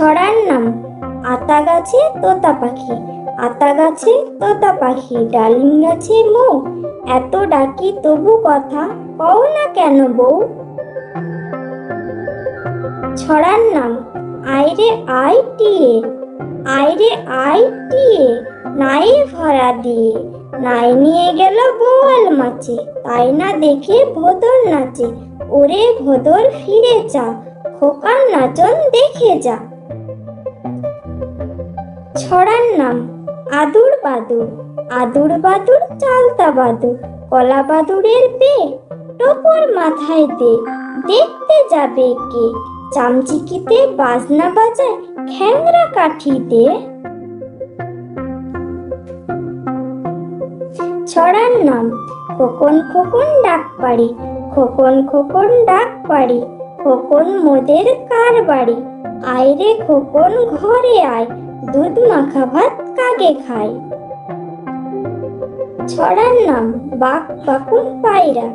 ছড়ার নাম আতা গাছে তোতা পাখি। আতা গাছে তোতা পাখি, ডালিম গাছে মৌ। এত ডাকি তবু কথা কও না কেন বউ? ছড়ার নাম, আইরে আই টিয়ে। আইরে আই টিয়ে, নাই ভরা দিয়ে। নাই নিয়ে গেল বোয়াল মাছে, তাই না দেখে ভোদর নাচে। ওরে ভোদর ফিরে যা, খোকার নাচন দেখে যা। ছড়ার নাম। আদুর বাদুর আদুর বাদুর, চালতা বাদুর, কলা বাদুরের বে, টোপর মাথায় দে, দেখতে যাবে কে? চামচিকিতে বাজনা বাজায় খ্যাংরা কাঠিতে ছড়ার নাম খোকন খোকন ডাক পারি খোকন খোকন ডাক পারি খোকন মোদের কার বাড়ি? আয় রে খোকন, ঘরে আয়, দুধ মাখা ভাত কাগে খায়। ছড়ার নাম, বাক বাকুন পায়রা,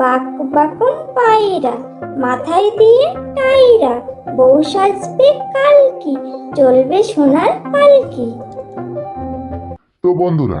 বাক বাকুন পায়রা, মাথায় দিয়ে টাইরা, বউ সাজবে কালকি, চলবে সোনার পালকি। তো বন্ধুরা